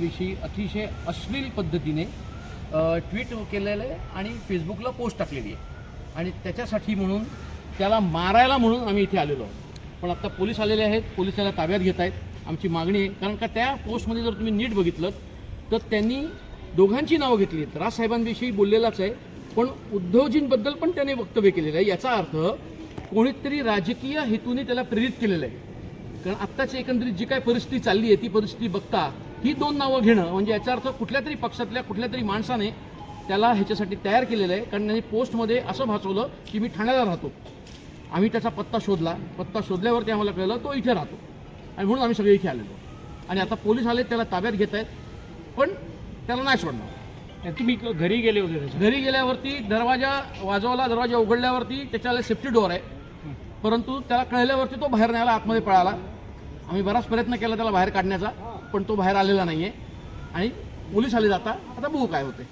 विषयी अतिशय अश्लील पद्धतीने ट्विट केलेलं आहे आणि फेसबुकला पोस्ट टाकलेली आहे. आणि त्याच्यासाठी म्हणून त्याला मारायला म्हणून आम्ही इथे आलेलो आहोत. पण आता पोलीस आलेले आहेत पोलीस त्याला ताब्यात घेत आहेत. आमची मागणी आहे कारण का त्या पोस्टमध्ये जर तुम्ही नीट बघितलं तर त्यांनी दोघांची नावं घेतली आहेत. राजसाहेबांविषयी बोललेलाच आहे पण उद्धवजींबद्दल पण त्याने वक्तव्य केलेलं आहे. याचा अर्थ कोणीतरी राजकीय हेतूने त्याला प्रेरित केलेलं आहे. कारण आत्ताची एकंदरीत जी काय परिस्थिती चालली आहे ती परिस्थिती बघता ही दोन नावं घेणं म्हणजे याचा अर्थ कुठल्या तरी पक्षातल्या कुठल्या तरी माणसाने त्याला ह्याच्यासाठी तयार केलेलं आहे. कारण त्यांनी पोस्टमध्ये असं भासवलं की मी ठाण्याला राहतो. आम्ही त्याचा पत्ता शोधला. पत्ता शोधल्यावरती आम्हाला कळलं तो इथे राहतो. आणि म्हणून आम्ही सगळे इथे आलेलो. आणि आता पोलीस आले त्याला ताब्यात घेत आहेत. पण त्याला नाही सोडणार. तुम्ही घरी गेले होते घरी गेल्यावरती दरवाजा वाजवला दरवाजा उघडल्यावरती त्याच्याला सेफ्टी डोअर आहे. परंतु त्याला कळल्यावरती तो बाहेर न्यायला आतमध्ये पळाला. आम्ही बराच प्रयत्न केला त्याला बाहेर काढण्याचा. पण तो बाहेर आलेला नाही आहे आणि पोलीस आले जाता. आता बघू काय होते